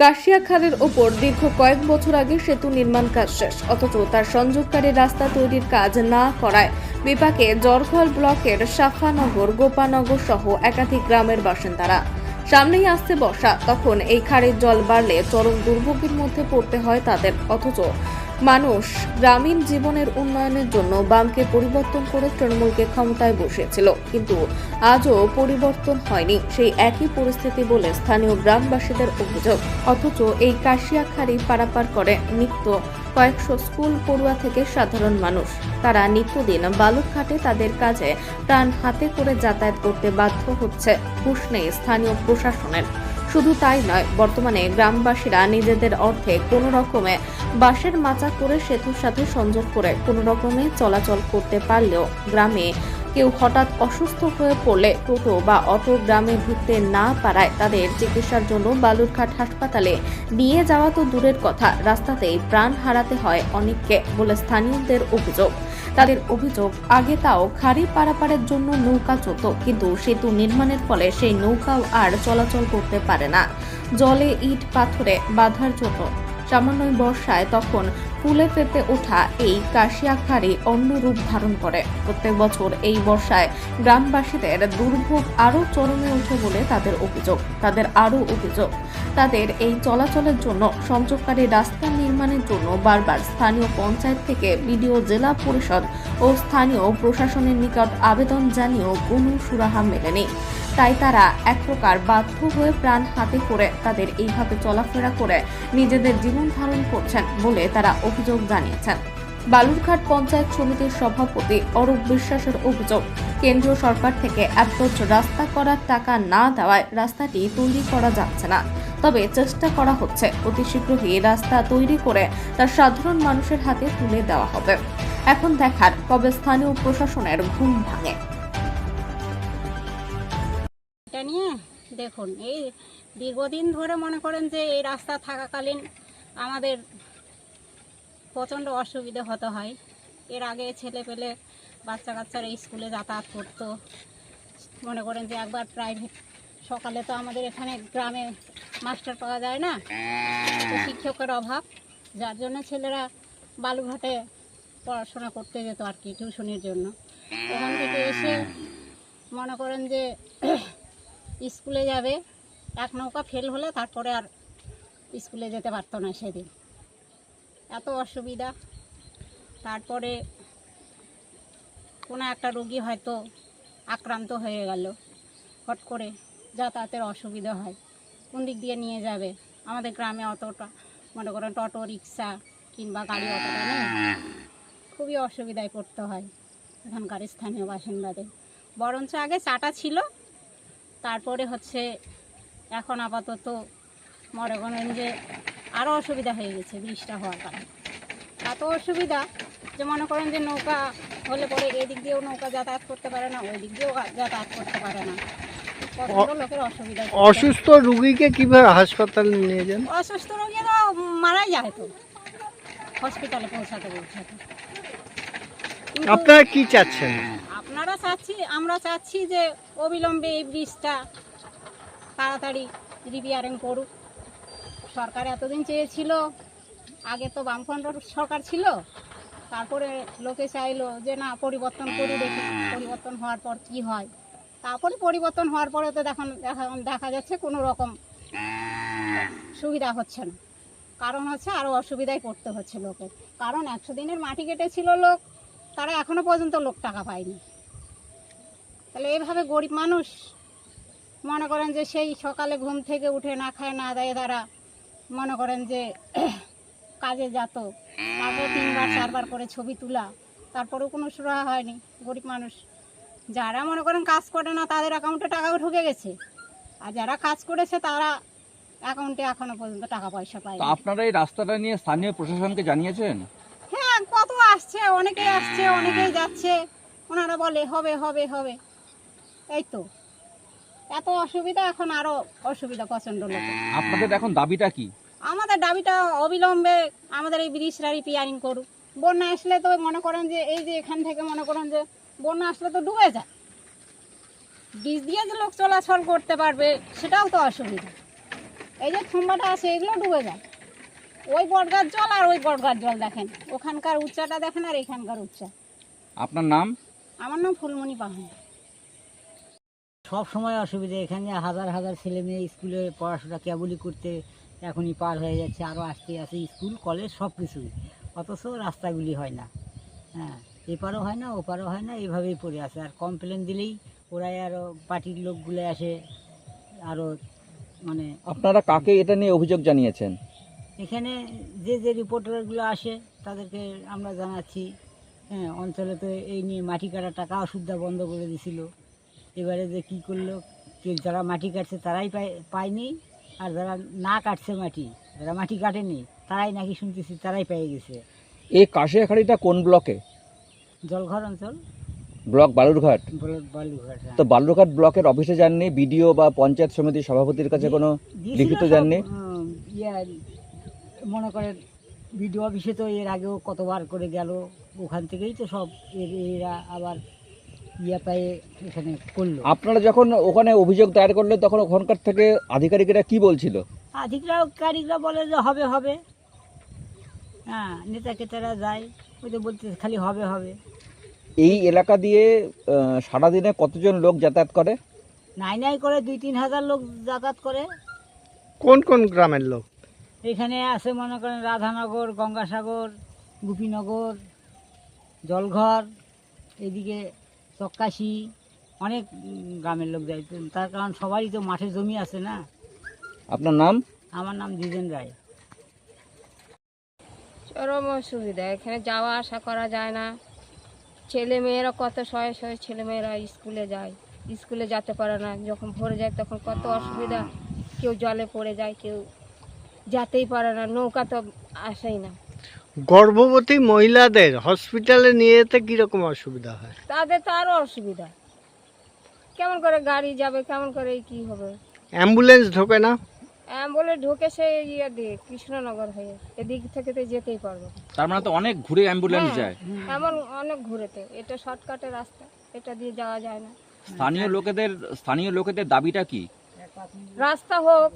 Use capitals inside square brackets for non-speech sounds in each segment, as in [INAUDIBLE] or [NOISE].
কাশিয়া খালের ওপর দীর্ঘ কয়েক বছর আগে সেতু নির্মাণ কাজ শেষ। অথচ তার সংযোগকারী রাস্তা তৈরির কাজ না করায় বিপাকে জরখল ব্লকের সাফানগর, গোপানগর সহ একাধিক গ্রামের বাসিন্দারা। সামনেই আসছে বর্ষা। তখন এই খাড়ির জল বাড়লে চরম দুর্ভোগের মধ্যে পড়তে হয় তাদের। অথচ মানুষ গ্রামীণ জীবনের উন্নয়নের জন্য বামকে পরিবর্তন করে তৃণমূলকে ক্ষমতায় বসিয়েছিল। কিন্তু আজও পরিবর্তন হয়নি। সেই একই পরিস্থিতি বলে স্থানীয় গ্রামবাসীদের অভিযোগ। অথচ এই কাশিয়াখাড়ি পারাপার করে নিত্য কয়েকশো স্কুল পড়ুয়া থেকে সাধারণ মানুষ। তারা নিত্যদিন বালুরঘাটে তাদের কাজে প্রাণ হাতে করে যাতায়াত করতে বাধ্য হচ্ছে ঘুষ নেই স্থানীয় প্রশাসনের। শুধু তাই নয়, বর্তমানে গ্রামবাসীরা নিজেদের অর্থে কোনো রকমে বাঁশের মাচা করে সেতুর সাথে সংযোগ করে কোনো রকমে চলাচল করতে পারলেও গ্রামে কেউ হঠাৎ অসুস্থ হয়ে পড়লে টোটো বা অটো গ্রামে ঢুকতে না পারায় তাদের চিকিৎসার জন্য বালুরঘাট হাসপাতালে নিয়ে যাওয়া তো দূরের কথা, রাস্তাতেই প্রাণ হারাতে হয় অনেককে বলে স্থানীয়দের অভিযোগ। তাদের অভিযোগ, আগে তাও খাড়ি পারাপারের জন্য নৌকা চলত, কিন্তু সেতু নির্মাণের ফলে সেই নৌকাও আর চলাচল করতে পারে না। জলে ইট পাথরে বাধার জন্য সামান্য বর্ষায় তখন ফুলে ফেপে ওঠা এই কাশিয়াখাড়ি অন্য রূপ ধারণ করে। প্রত্যেক বছর এই বর্ষায় গ্রামবাসীদের দুর্ভোগ আরও চরমে ওঠে বলে তাদের অভিযোগ। তাদের আরও অভিযোগ, তাদের এই চলাচলের জন্য সংযোগকারী রাস্তা নির্মাণের জন্য বারবার স্থানীয় পঞ্চায়েত থেকে বিডিও, জেলা পরিষদ ও স্থানীয় প্রশাসনের নিকট আবেদন জানিয়েও কোনো সুরাহা মেলেনি। তাই তারা এক প্রকার বাধ্য হয়ে প্রাণ হাতে করে তাদের এইভাবে চলাফেরা করে নিজেদের জীবন ধারণ করছেন বলে তারা অভিযোগ জানিয়েছেন। বালুরঘাট পঞ্চায়েত সমিতির সভাপতি অরূপ বিশ্বাসের অভিযোগ, কেন্দ্রীয় সরকার থেকে অ্যাপ্রোচ রাস্তা করার টাকা না দেওয়ায় রাস্তাটি তৈরি করা যাচ্ছে না। তবে চেষ্টা করা হচ্ছে, অতি শীঘ্রই রাস্তা তৈরি করে তা সাধারণ মানুষের হাতে তুলে দেওয়া হবে। এখন দেখার কবে স্থানীয় প্রশাসনের ঘুম ভাঙে। নিয়ে দেখুন, এই দীর্ঘদিন ধরে মনে করেন যে এই রাস্তা থাকাকালীন আমাদের প্রচণ্ড অসুবিধে হতে হয়। এর আগে ছেলে পেলে বাচ্চা কাচ্চারা স্কুলে যাতায়াত করতো। মনে করেন যে একবার প্রাইভেট সকালে তো আমাদের এখানে গ্রামে মাস্টার পাওয়া যায় না। শিক্ষকের অভাব, যার জন্য ছেলেরা বালুঘাটে পড়াশোনা করতে যেত আর কি, টিউশনির জন্য। ওখান থেকে এসে মনে করেন যে স্কুলে যাবে, এক নৌকা ফেল হলে তারপরে আর স্কুলে যেতে পারতো না সেদিন। এত অসুবিধা। তারপরে কোনো একটা রোগী হয়তো আক্রান্ত হয়ে গেল। হট করে যাতায়াতের অসুবিধা হয়। কোন দিক দিয়ে নিয়ে যাবে? আমাদের গ্রামে অতটা, মনে করেন টোটো, রিক্সা কিংবা গাড়ি অতটা নেই। খুবই অসুবিধায় পড়তে হয় এখানকার স্থানীয় বাসিন্দাদের। বরঞ্চ আগে চাটা ছিল তারপরে হচ্ছে এখন আপাতত মনে করেন যে আরও অসুবিধা হয়ে গেছে বৃষ্টিটা হওয়ার কারণে। এত অসুবিধা যে মনে করেন যে নৌকা হলে পরে এদিক দিয়েও নৌকা যাতায়াত করতে পারে না ওই দিক দিয়েও যাতায়াত করতে পারে না। লোকের অসুবিধা অসুস্থ রুগীকে কীভাবে হাসপাতালে নিয়ে যান? অসুস্থ রোগীরা মারাই যায় তো হসপিটালে পৌঁছাতে পৌঁছাতে। আপনারা কি চাচ্ছেন? আপনারা চাচ্ছি, আমরা চাচ্ছি যে অবিলম্বে এই ব্রিজটা তাড়াতাড়ি রিপেয়ারিং করুক। সরকার এতদিন চেয়েছিল, আগে তো বামফ্রন্ট সরকার ছিল, তারপরে লোকে চাইলো যে না, পরিবর্তন করে দেখি, পরিবর্তন হওয়ার পর কি হয়। তারপরে পরিবর্তন হওয়ার পরে তো দেখুন দেখা দেখা যাচ্ছে কোনো রকম সুবিধা হচ্ছে না। কারণ হচ্ছে আরও অসুবিধায় পড়তে হচ্ছে লোকের। কারণ একশো দিনের মাটি কেটেছিল লোক, তারা এখনও পর্যন্ত লোক টাকা পায়নি। তাহলে এইভাবে গরিব মানুষ মনে করেন যে সেই সকালে ঘুম থেকে উঠে না খায় না দেয় তারা মনে করেন যে [CLEARS THROAT] কাজে যেত। তারপরে তিনবার চারবার করে ছবি তোলা। তারপরেও কোনো সুরাহা হয়নি। গরিব মানুষ যারা মনে করেন কাজ করে না তাদের অ্যাকাউন্টে টাকাও ঢুকে গেছে। আর যারা কাজ করেছে তারা অ্যাকাউন্টে এখনও পর্যন্ত টাকা পয়সা পায় আপনারা এই রাস্তাটা নিয়ে স্থানীয় প্রশাসনকে জানিয়েছেন? হ্যাঁ কত আসছে অনেকেই আসছে অনেকেই যাচ্ছে। ওনারা বলে হবে হবে হবে। এই তো। এত অসুবিধা এখন আরও অসুবিধা প্রচণ্ড লোক আপনাদের এখন দাবিটা কি? আমাদের দাবিটা অবিলম্বে আমাদের এই ব্রিজটা রিপেয়ারিং করুক। বন্যা আসলে তো মনে করেন যে এই যে এখান থেকে মনে করেন যে বন্যা আসলে তো ডুবে যায়। ব্রিজ দিয়ে যে লোক চলাচল করতে পারবে সেটাও তো অসুবিধা। এই যে থুম্বাটা আছে এগুলো ডুবে যায়। ওই বটগাছ জল আর ওই বটগাছ জল দেখেন। ওখানকার উচ্চাটা দেখেন আর এখানকার উচ্চা। আপনার নাম? আমার নাম ফুলমণি পাহাড়। সব সময় অসুবিধা। এখানে হাজার হাজার ছেলে মেয়ে স্কুলে পড়াশোনা কেবলই করতে এখনই পার হয়ে যাচ্ছে আরও আসতে আছে স্কুল কলেজ সব কিছুই। অথচ রাস্তাগুলি হয় না। হ্যাঁ এপারও হয় না ওপারও হয় না এভাবেই পড়ে আছে। আর কমপ্লেন দিলেই ওরাই আরও পার্টির লোকগুলো আসে আরও মানে আপনারা কাকে এটা নিয়ে অভিযোগ জানিয়েছেন? এখানে যে যে রিপোর্টারগুলো আসে তাদেরকে আমরা জানাচ্ছি। হ্যাঁ অঞ্চলে তো এই নিয়ে মাটি কাটার টাকা অসুবিধা বন্ধ করে দিছিল। এবারে যে কী করল যারা মাটি কাটছে তারাই পায়- পায়নি আর যারা না কাটছে মাটি যারা মাটি কাটেনি তারাই নাকি শুনতেছি তারাই পেয়ে গেছে। এই কাশিয়াখাড়িটা কোন ব্লকে? জলঘর অঞ্চল। ব্লক বালুরঘাট। বল- বালুঘাট হ্যাঁ। তো বালুরঘাট ব্লকের অফিসে যাননি বিডিও বা পঞ্চায়েত সমিতির সভাপতির কাছে কোনো লিখিত যাননি? ইয়া মনে করেন বিডিও অফিসে তো এর আগেও কতবার করে গেল ওখান থেকেই তো সব এরা আবার ইয়া পায়ে এখানে করল। আপনারা যখন ওখানে অভিযোগ দায়ের করলেন তখন ওখানকার থেকে আধিকারিকেরা কি বলছিল? আধিকারিকরা বলে যে হবে হবে। হ্যাঁ নেতা কেতারা যায় ওই তো বলতে খালি হবে হবে। এই এলাকা দিয়ে আহ, সারাদিনে কতজন লোক যাতায়াত করে? নাই নাই করে দুই তিন হাজার লোক যাতায়াত করে। কোন কোন গ্রামের লোক? এখানে আছে মনে করেন রাধানগর গঙ্গাসাগর গোপীনগর জলঘর এদিকে চক্কাশি অনেক গ্রামের লোক যায়। তার কারণ সবারই তো মাঠে জমি আছে না। আপনার নাম? আমার নাম দ্বিজেন রায়। চরম অসুবিধা। এখানে যাওয়া আসা করা যায় না। ছেলে মেয়েরা কত শয়ে শয়ে ছেলে মেয়েরা স্কুলে যায়। স্কুলে যেতে পারে না। যখন ভরে যায় তখন কত অসুবিধা। কেউ জলে পড়ে যায় কেউ যেতেই পারে না। নৌকা তো আসেই না। গর্ভবতী মহিলাদের হসপিটালে নিয়ে যেতে কীরকম অসুবিধা হয়? তাদের তো আরও অসুবিধা। কেমন করে গাড়ি যাবে কেমন করে কি হবে? অ্যাম্বুলেন্স ঢোকে না? অ্যাম্বুলেন্স ঢুকে সে ইয়ে দিয়ে কৃষ্ণনগর হয়ে। এদিক থেকে তো যেতেই পারব তার মানে তো অনেক ঘুরে অ্যাম্বুলেন্স হ্যাঁ, যায়। এমন অনেক ঘুরেতে। এটা শর্টকাটের রাস্তা এটা দিয়ে যাওয়া যায় না। স্থানীয় লোকেদের স্থানীয় লোকেদের দাবিটা কি? রাস্তা হোক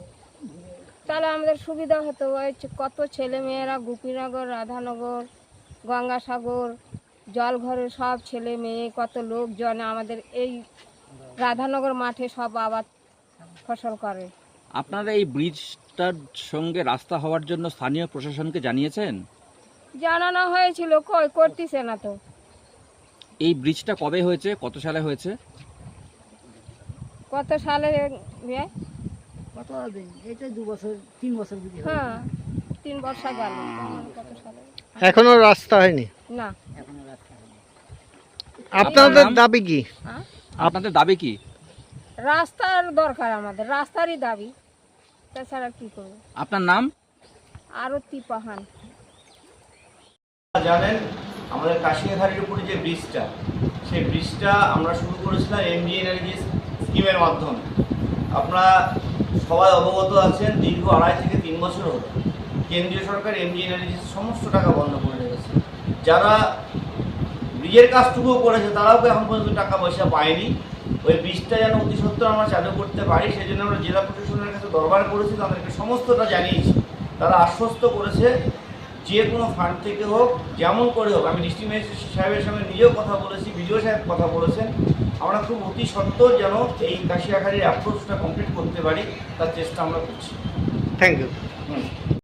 তাহলে আমাদের সুবিধা হতো ওই কত ছেলে মেয়েরা গোপীনগর রাধানগর গঙ্গাসাগর জলঘরের সব ছেলে মেয়ে কত লোকজন আমাদের এই রাধানগর মাঠে সব আবাদ ফসল করে। আপনারা এই ব্রিজটার সঙ্গে রাস্তা হওয়ার জন্য স্থানীয় প্রশাসনকে জানিয়েছেন? জানানো হয়েছিল কই করতেছে না তো। এই ব্রিজটা কবে হয়েছে? কত সালে হয়েছে? কত সালে? কত দিন তো দু বছর তিন বছর বুঝি হ্যাঁ তিন বর্ষা গেল কত সালে এখনও রাস্তা হয়নি? না। এখনও রাস্তা হয়নি। আপনাদের দাবি কি? হ্যাঁ? আপনাদের দাবি কি? রাস্তার দরকার আমাদের রাস্তারই দাবি। তাছাড়া কি করব? আপনার নাম? আরতি পাহান। জানেন আমাদের কাশিয়াঘাটের উপরে যে ব্রিজটা সেই ব্রিজটা আমরা শুরু করেছিলাম এমডি এনার্জি স্কিমের মাধ্যমে। আপনারা সবাই অবগত আছেন, দীর্ঘ আড়াই থেকে তিন বছর হলো। কেন্দ্রীয় সরকার এমডি এনার্জি সমস্ত টাকা বন্ধ করে রেখেছে। যারা ব্রিজের কাজটুকুও করেছে, তারাও এখন পর্যন্ত টাকা পয়সা পায়নি। ওই ব্রিজটা যেন অতি সত্ত্বর আমরা চালু করতে পারি সেই জন্য আমরা জেলা প্রশাসনের কাছে দরবার করেছি, তাদেরকে সমস্তটা জানিয়েছি। তারা আশ্বস্ত করেছে, যে কোনো ফান্ড থেকে হোক, যেমন করে হোক, আমি ডিস্ট্রিক্ট ম্যাজিস্ট্রেট সাহেবের সঙ্গে নিজেও কথা বলেছি, বিডিও সাহেব কথা বলেছেন। আমরা খুব অতি সত্ত্বর যেন এই কাশিয়াখালীর অ্যাপ্রোচটা কমপ্লিট করতে পারি তার চেষ্টা আমরা করছি। Thank you hmm.